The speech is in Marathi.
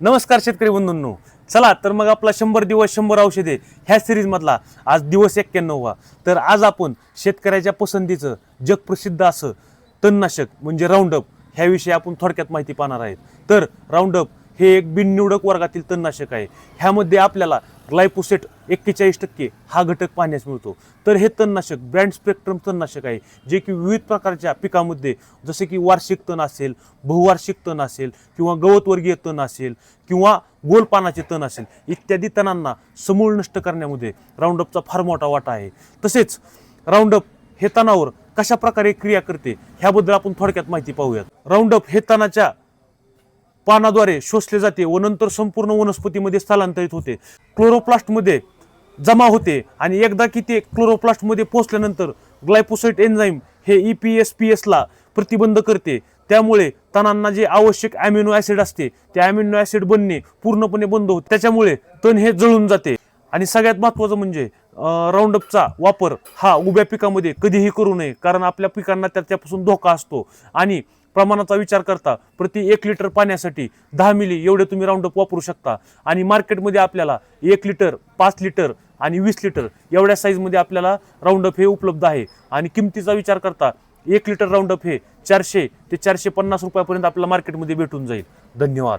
नमस्कार शेतकरी बंधूंनो. चला तर मग आपला शंभर दिवस शंभर औषधे ह्या सिरीजमधला आज दिवस एक्क्याण्णववा तर आज आपण शेतकऱ्याच्या पसंतीचं जगप्रसिद्ध असं तणनाशक म्हणजे राऊंडअप ह्याविषयी आपण थोडक्यात माहिती पाहणार आहेत. तर राऊंडअप हे एक बिननिवडक वर्गातील तणनाशक आहे. ह्यामध्ये आपल्याला ग्लायपोसेट एक्केचाळीस टक्के हा घटक पाहण्यास मिळतो. तर हे तणनाशक ब्रँड स्पेक्ट्रम तणनाशक आहे जे की विविध प्रकारच्या पिकामध्ये जसे की वार्षिक तण असेल बहुवार्षिक तण असेल किंवा गवतवर्गीय तण असेल किंवा गोलपानाचे तण असेल इत्यादी तणांना समूळ नष्ट करण्यामध्ये राऊंडअपचा फार मोठा वाटा आहे. तसेच राऊंडअप हे तणावर कशा प्रकारे क्रिया करते ह्याबद्दल आपण थोडक्यात माहिती पाहूयात. राऊंडअप हे तणाच्या पानाद्वारे शोषले जाते व नंतर संपूर्ण वनस्पतीमध्ये स्थलांतरित होते. क्लोरोप्लास्टमध्ये जमा होते आणि एकदा की ते क्लोरोप्लास्टमध्ये पोचल्यानंतर ग्लायपोसाइट एन्झाईम हे ई पी एस पी एसला प्रतिबंध करते. त्यामुळे तणांना जे आवश्यक अॅमिनो ॲसिड असते ते अॅमिनो ॲसिड बनणे पूर्णपणे बंद होते. त्याच्यामुळे तण हे जळून जाते. आणि सगळ्यात महत्त्वाचं म्हणजे राऊंडअपचा वापर हा उभ्या पिकामध्ये कधीही करू नये कारण आपल्या पिकांना त्याच्यापासून धोका असतो. आणि प्रमाणाचा विचार करता प्रति एक लिटर पाण्यासाठी दहा मिली एवढे तुम्ही राऊंडअप वापरू शकता. आणि मार्केटमध्ये आपल्याला एक लिटर पाच लिटर आणि वीस लिटर एवढ्या साईजमध्ये आपल्याला राऊंडअप हे उपलब्ध आहे. आणि किमतीचा विचार करता एक लिटर राऊंडअप हे चारशे ते चारशे पन्नास रुपयापर्यंत आपल्याला मार्केटमध्ये भेटून जाईल. धन्यवाद.